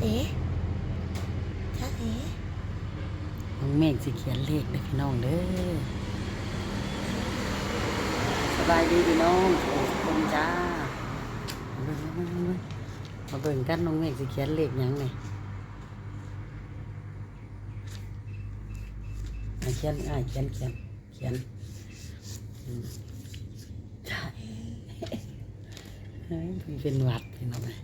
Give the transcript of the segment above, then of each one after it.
เอ๋จ้าเอ๋น้องเมฆสิเขียนเลขเด้อพี่น้องเด้อสบายดีพี่น้องทุกคนจ้ามาเบิ่งมาเบิ่งมาเบิ่งกันน้องเมฆสิเขียนเลขหยังไงเขียนอ่ายเขียนเขียนเขียนอืมจ้าเฮ้ยเป็นหวัดพี่น้องเลย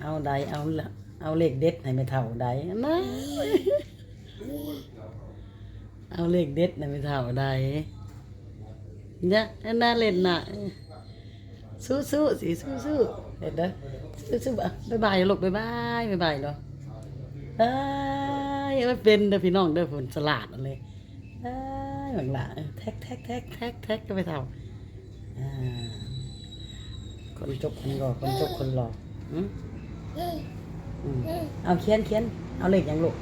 เอาใดเอาละเอาเลขเด็ดให้ไม่เท่าใดนะเอาเลขเด็ดให้ไม่เท่าใดเนี่ยอันน่าเล่นน่ะสู้สู้สิสู้สู้เด็ดเด้อสู้สู้บ๊ายบายลูกบ๊ายบายบ๊ายบายเนาะเอ้ยเอ้ยเป็นเด้อพี่น้องเด้อผลสลัดเอะไรเอ้ยหลังละแท็กแท็กแท็กแท็กแท็กก็ไปเท่าคนจบคนรอคนจบคนรออืม อืมเอาเขียนเขียนเอาเลขอย่างลูก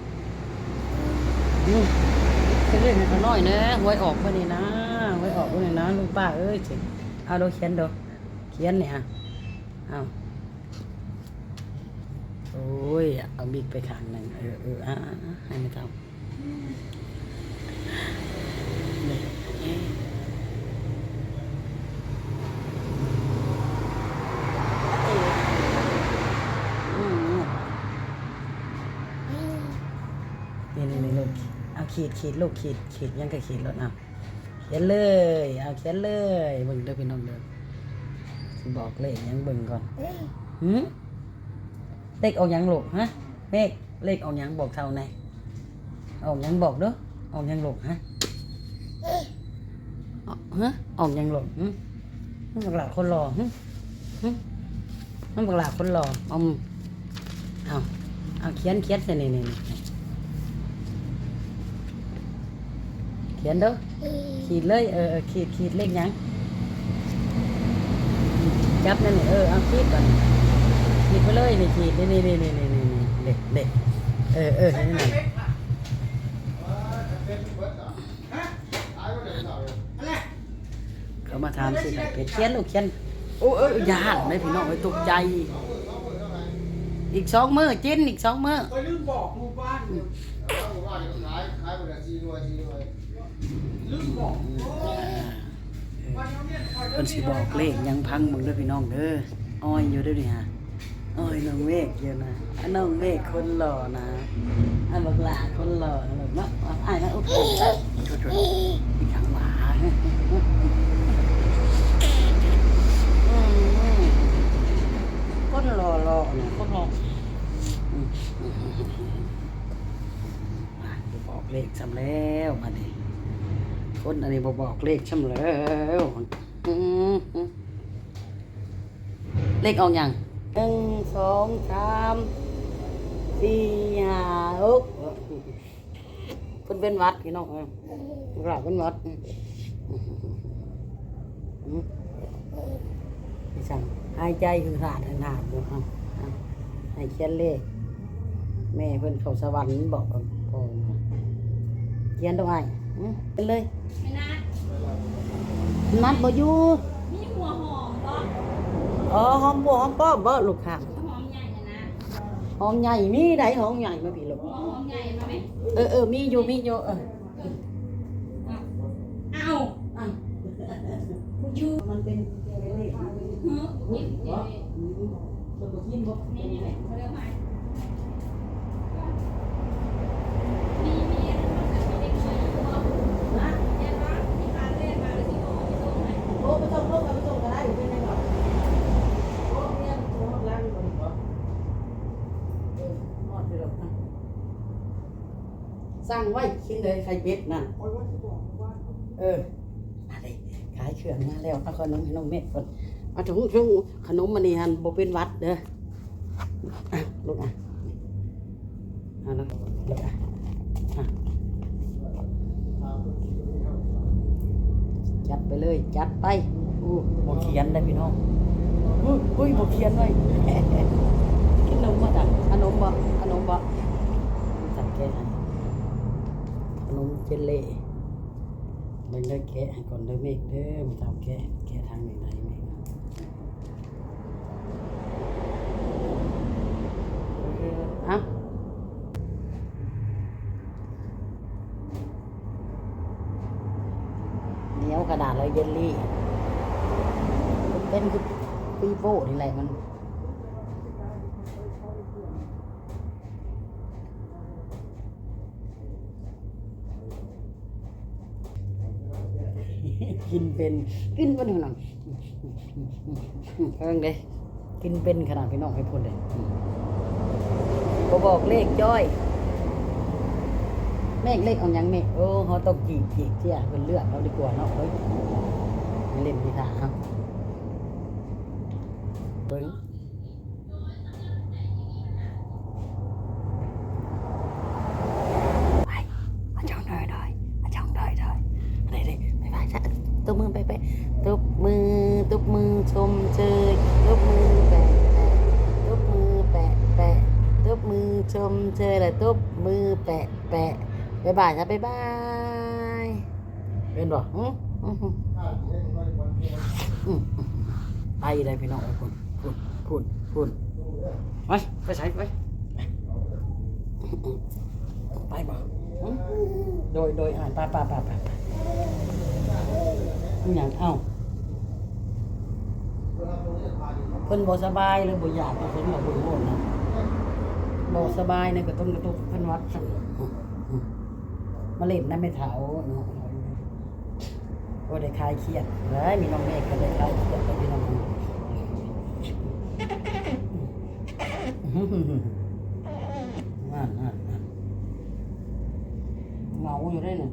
อืมเขียนเลขให้เขาน้อยนะหวยออกมานี่นะหวยออกมานี่นะลุงป้าเอ้ยสิเอาดูเขียนดูเขียนเนี่ยอะเอาโอ้ยเอาบิ๊กไปข้างหนึ่งเออเอออะอะอะให้ไม่เท่านี่อืม นี่นี่นี่ลูกเอาขี ดขีดลูกขีดขีดยังก็ขีดรถเอาเขียนเลยเอาเขียนเลยเบิ่งเด้อพี่น้องเด้อสิบอกเลขยังเบิ่งก่อนหืมเลขออกยังลูกฮะเลขเลขออกยังบอกเท่าไหนออกยังบอกเด้อออกยังลูกฮะออกฮะออกยังลูกหึมันบักหลาคนรอหึหึมันบักหลาคนรอเอาเอาเอาเขียนเขียนใส่นี่นี่นี่ เขียนเด้อขีดเลยเออเออขีดขีดเลขหยังจับนั่นนี่เออเอาขีดก่อนขีดไปเลยนี่ขีดนี่นี่นี่นี่นี่นี่เด็กเด็กเออเออนี่นี่เขามาถามสิไหนเป็ดเขียนลูกเขียนโอ้เออยาหันเลยพี่น้องไอ้ตกใจ อีกสองมือจิ้นอีกสองมือไปลืมบอกหมู่บ้านลืมบอกว่าน้องเนี่ยคอย เพิ่นสิบอกเลขยังพังมึงเด้อพี่น้องเด้ออ้อยอยู่ด้อนี่ฮะอ้อยน้องเมฆอยู่นะอันน้องเมฆคนหล่อนะอันบักหลาคนหล่อนะแบบเนาะอ้ายนะโอ้โหโทษๆอีกทางหวาคนหล่อหล่อนะคนหล่ออืมอะบ่บอกเลขซ้ำแล้วมาดิ คนอันนี้บอบอกเลขช่ำแล้วเลขออกอย่างหนึ่งสองสามสี่ห้าหกเพิ่นเป็นวัดพี่น้องกราบเป็นวัดสั่งหายใจคือขาดหนาดอยู่เอาเอาให้เขียนเลขแม่เพิ่นเขาสวรรค์บอกบพ่อเขียนตรงไหน เป็นเลยไม่นะนัดบ่อยู่มีหัวหอมบ่อ๋อหอมบัวหอมป้อมบ่ลูกค้าหัวหอมใหญ่นะนะหอมใหญ่มีได้หอมใหญ่มาพี่ลูกหัวหอมใหญ่มาไหมเออเออมีอยู่มีอยู่เออเอาอะผู้ชูมันเป็นเฮ้ยกินเดี๋ยวมันบ่กินบ่นี่นี่เลยเขาเรียกว่ามีมีเด็กชายอยู่บ่ นะ เรียนว่ามีการเรียนมาหรือสิโอไปส่งไหน โอ้ไปส่งลูกไปส่งก็ได้อยู่เป็นไงก่อนโอ้เนี่ยโรงแรมอยู่บ่บ่เออฮอดไปหรอกนะ สั่งไว้กินเลยไข่เป็ดนั่นคอยว่าจะบอกหมู่บ้านเอออะไรขายเครื่องมาแล้วเอาขนมให้น้องเม็ดก่อนมาถึงช่วงขนมมันนี่ฮันบ่เป็นหวัดเด้ออะลูกอะอะแล้วลูกอะอะจัดไปเลย จัดไปอู้บ่เขียนได้พี่น้องอุ้ยอุ้ยบ่เขียนไว้ขนมมาจ้ะขนมบ่ขนมบ่จัดแกะให้ข นมเจลเล่เบิ่ได้แกะก่อนเด้อเมฆเดิมาทำแกะแกะทางไหนไหนไหมฆอะเหนียวกระดาษแล้เยลลี่ เป็นคือปีโป้นี่แหละมัน กินเป็นกินเป็นขนาดเพิ่งเด้กินเป็นขนาดพี่น้องให้พูดเลยก็บอกเลขจ้อยแม่เลขเอายังแม่โอ้เขาต้องจีบจีบเที่ยเป็นเลือดเราดีกว่าเนาะเฮ้ยไม่เล่นพิธาครับเบิ้งไปมาจ้องได้ได้มาจ้องได้ได้อะไรเลยไปไปจ้ะตบมือไปไปตบมือตบมือชมเชยตบมือแปะแปะตบมือแปะแปะตบมือ ชมเชยแล้วตบมือแปะแปะบ๊ายบายจ้ะบ๊ายบายเป็นบ่อืมอืมอืมไปเลยพี่น้องพูดพูดพูดพูดไปไปใส่ไปไปบ่โดยโดยอ่านไปไปไปไปไปอย่างเอ้าเพิ่นบ่สบายหรือบ่อยากเพิ่นบ่บ่นนะ บ่สบายในกระตุ้นกระตุกเพิ่นวัดสั่นอืมอืมมาเล่นน้ำไม่เถาเนาะก็ได้คลายเครียดเลยมีน้องเมฆก็ได้คลายเครียดไปพี่น้องอื้อหือนั่นนั่นนั่นเหงาอยู่ได้เนี่ย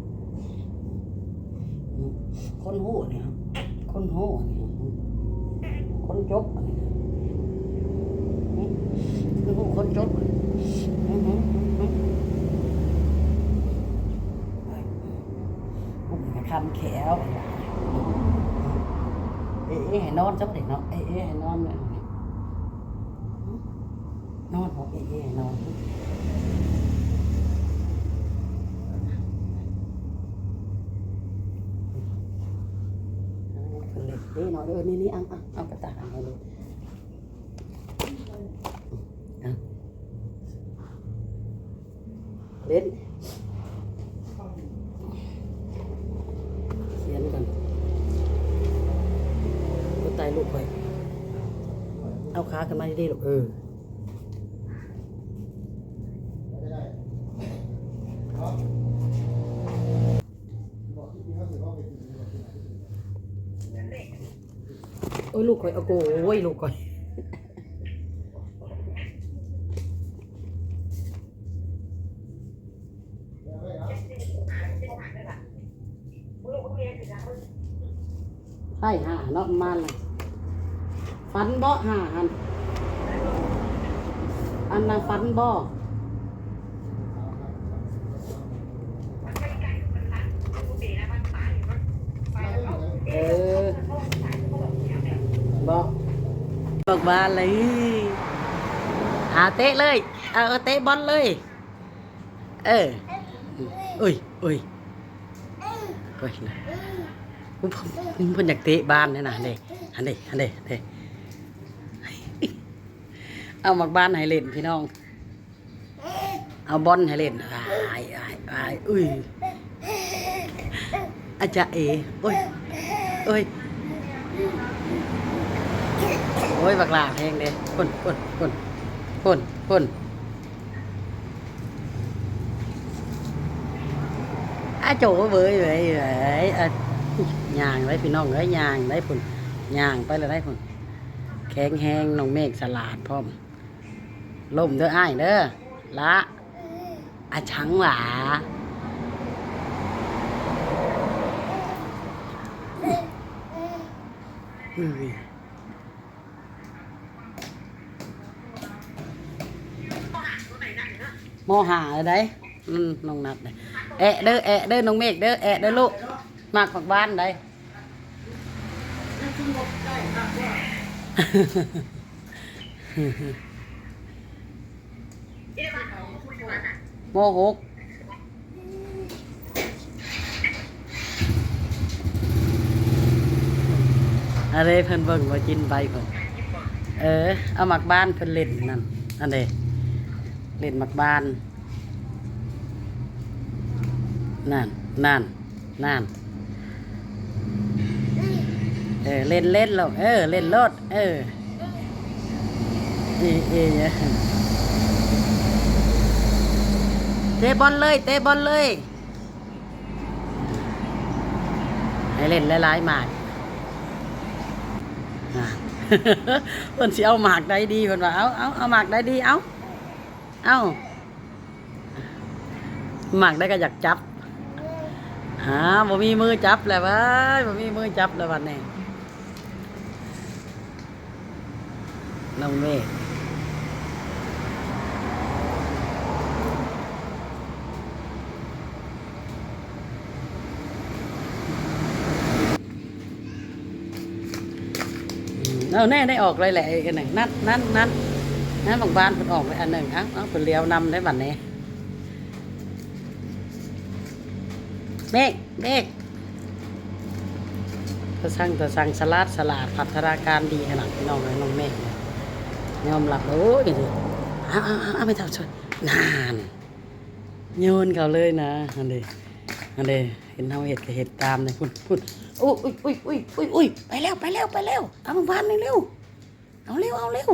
คนหูเนี่ยครับคนหูเนี่ยคนจบอันนี้อืม คือหูคนจบอืมอืมอืมไปผมคันแขวเอ๊ะให้นอนจังเด็กเนาะเอ๊ะให้นอนเนี่ยนอนบอกเอ๊ะให้นอนเล็กนี่เนาะเออนี่นี่เอาเอาเอากระต่ายมาเลย เอาเล่นเขียนกันก็ตายลูกไปเอาขาขึ้นมาดีๆลูกเออโอ้ยลูกคอยเอาโกโอ้ยลูกคอย ใช่ห่า เนาะมันน่ะฟันบ่ห่าหัน อันนั้นฟันบ่เออบอกบอกบาเลยหาเตะเลย เอาเอเตะบอลเลย เอออุ้ยอุ้ยก้อยนะ ผมผมเพิ่นอยากเตะบ้านนี่นะเด้อันเด้อันเด้เด้เอามักบ้านให้เล่นพี่น้อง เอาบอลให้เล่นอายอายอายอุ้ยอาจารย์เอโอ้ยโอ้ยโอ้ยบักลาเพลงเด้คนคนคนคนคนอาโจ้เว้ยเว้ยเว้ยอ ย่างได้พี่น้องเอ้ย่างได้พุ่นย่างไปเลยได้พุ่นแข็งแห้งน้องเมฆสลาดพร้อมล่มเด้ออ้ายเด้อละอาชังหลาโมหาเลยได้น้องนัดเลยแอะเด้อแอะเด้อน้องเมฆเด้อแอะเด้อลูก มากกว่าบ้านได้ โมหกอะไรเพิ่นเบิ่งว่ากินไปเพิ่นเออ เอาหมักบ้านเพิ่นเล่นนั่นอันเดเล่นหมักบ้าน นั่น นั่น นั่น เออเล่นเล่นหรอกเออเล่นรถเออนี่เอเตะบอลเลยเตะบอลเลยให้เล่นหลายๆหมากอะเพิ่นสิเอาหมากได้ดีเพิ่นว่าเอาเอาเอาหมากได้ดีเอาเอาหมากได้ก็อยากจับหาบ่มีมือจับแล้วว้ยบ่มีมือจับแล้ววันนี้ น้องเมฆเอาแน่ได้ออกเลยแหละไอ้อันหนึ่งนั่นนั่นนั่นนั่นบางบ้านเพิ่นออกเลยอันหนึ่งเอ้าเอาเพิ่นเลี้ยวนำได้บัดนี้เมฆเมฆตะสั่งตะสั่งสลัดสลัดพัฒนาการดีขนาดพี่น้องเลยน้องเมฆเนี่ย ยอมรับโอ้ยดิเอาเอาเอาเอาไปทำชนนานโยนเขาเลยนะอันเดอันเดเห็นเฮาเห็ดก็เห็ดตามเลยพุ่นพุ่นอุ้ยอุ้ยอุ้ยอุ้ยอุ้ยอุ้ยไปแล้วไปแล้วไปแล้วเอามาบ้านเลยเร็วเอาเร็วเอาเร็ว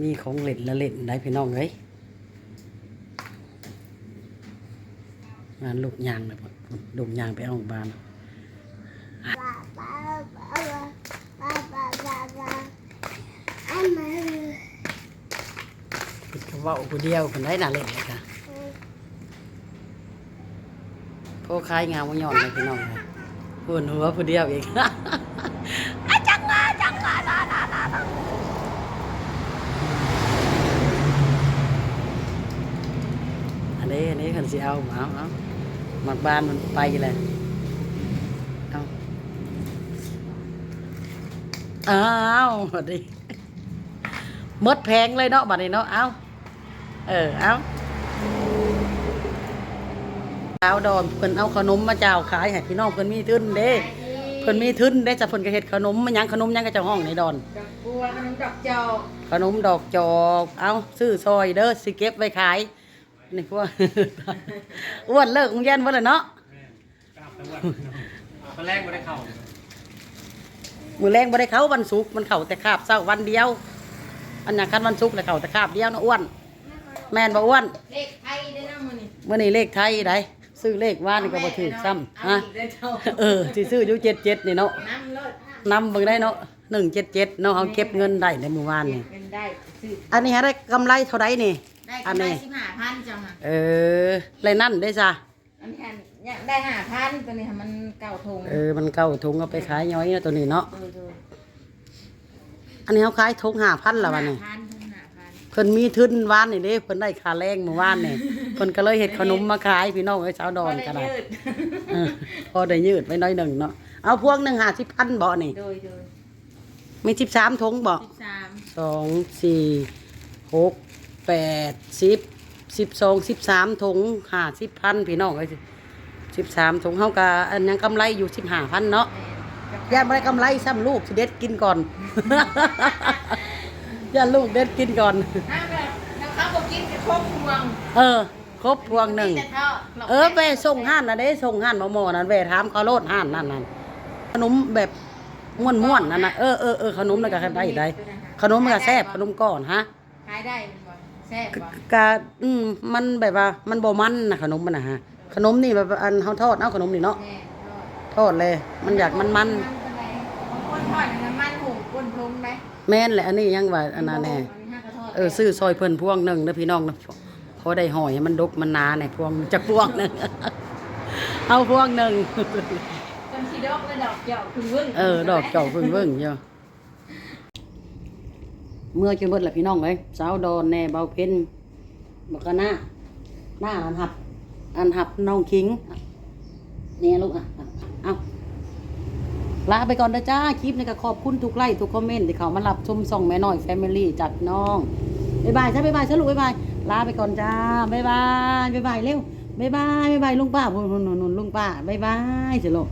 มีของเล่นละเล่นได้พี่น้องเลยงานลูกยางเลยพุ่นพุ่นลูกยางไปเอาบ้าน เขาเว่าผู้เดียวคนได้น่าเล่นเลยค่ะพวกคล้ายงามวหย่อนเลยพี่น้องเลยพูนหัวผู้เดียวเองจังมาจังมาลาลาลาลาอันนี้อันนี้คันสิเอาเอาเอาหมักบ้านมันไปเลยเอาอ้าวบัดนี้ห มดแพงเลยเนาะบัดนี้เนาะเอาเออเอาเอาดอนเพิ่นเอาขนมมาเจ้าขายให้พี่น้องเพิ่นมีทุนเด้เพิ่นมีทุนได้จะเพิ่นก็เฮ็ดขนมมันหยังขนมหยังก็เจ้าห้องในดอนดอกบัวขนมดอกจอกขนมดอกจอกเอาซื้อซอยเด้อสิเก็บไว้ขายนี่พวกอ้วนเลิกโรงเรียนบ่เลยเนาะกลับไปวันตอนแรกไม่ได้เข้ามือแรงบ่ได้เข้าวันศุกร์มันเข้าแต่คาบเช้าวันเดียว อันนั้นคันวันศุกร์แล้วเข้าแต่คาบเดียวนะอ้วน แม่นบ่อ้วนเลขไทยได้นะมื้อนี้มื้อนี้เลขไทยได้ซื้อเลขว่านี่ก็บ่ถูกซ้ำเอาฮะอีกเด้อเจ้าเออสิซื้ออยู่77นี่เนาะน้ำเลิศนำเบิ่งได้เนาะ177เนาะเฮาเก็บเงินได้ในมื้อวานนี่เงินได้ซื้ออันนี้หาได้กำไรเท่าใดนี่ได้อันกำไรนี้สิบห้าพันจังอะเออไรนั่นได้จ้ะอันนี้เนี่ยได้ห้าพันตัวนี้ค่ะมันเก่าทงเออมันเก่าถุงเอาไปขายย้อยเนาะตัวนี้เนาะโดยโดย อันนี้เขาขายถุงห้าพันละวันนี้ห้าพันทุนห้าพันเพิ่นมีทุนวานนี่เด้เพิ่นได้ค่าแรงเมื่อวานนี่เพิ่นก็เลยเฮ็ดขนมมาขายพี่น้องไอ้สาวดอนก็ได้ยืดเออพอได้ยืดไว้น้อยหนึ่งเนาะเอาพวงหนึ่งห้าสิบพันบ่นี่ โดยโดยมีสิบสามถุงบ่สิบสามสองสี่หกแปดสิบสิบสองสิบสามถุงห้าสิบพันพี่น้องไอ้สิบสามถุงเฮาก็อันยังกำไรอยู่สิบห้าพันเนาะ ย่าไม่ได้กำไรซ้ำลูกสิเด็ดกินก่อน ย่าลูกเด็ดกินก่อนถ้าแบบถ้าเขาบอกกินจะครบพวงเออ ครบพวงหนึ่ง แต่เท่าเออไปส่งห้านนะเด้ส่งห้านหมอหมอนั่นไปถามเขาโลดห้านนั่นนั่นขนมแบบม้วนม้วนๆนั่นนะเออเออเออขนมนั่นก็ได้ได้ขนมมันก็แซ่บขนมก้อนฮะขายได้เป็นบ่แซ่บบ่กะอืมมันแบบว่ามันบ่มันนะขนมมันนะฮะขนมนี่แบบอันเฮาทอดเอาขนมนี่เนาะแน่ทอดทอดเลย มันอยากมันมันมั แม่นแหละอันนี้ยังว่าอันนั้นแน่อันนี้ห้ากระทอดเออซื้อซอยเพิ่นพวงหนึ่งนะพี่น้องนะพอได้หอยให้มันดกมันหนาในพวงจะพวงหนึ่งเอาพวงหนึ่งจนชีดอกและดอกเจาะคือวึ่งเออดอกเจอกเพิ่งเบิ่งเยอะเมื่อจนเบิดแหละพี่น้องเลยสาวดอนแน่เบาเพ็ญบักกะหน้าหน้าอันหับ อันหับน้องคิงเนี่ยลูกอะอะเอา ลาไปก่อนนะจ้า คลิปนี้ก็ขอบคุณทุกไลค์ทุกคอมเมนต์ที่เขามารับชมส่องแม่น้อยแฟมิลี่จัดน้องบ๊ายบายจ้าบ๊ายบายจ้าลูกบ๊ายบายลาไปก่อนจ้าบ๊ายบายบ๊ายบายเร็วบ๊ายบายบ๊ายบายลุงป้านุ่นนุ่นนุ่นลุงป้าบ๊ายบายจ้าลูก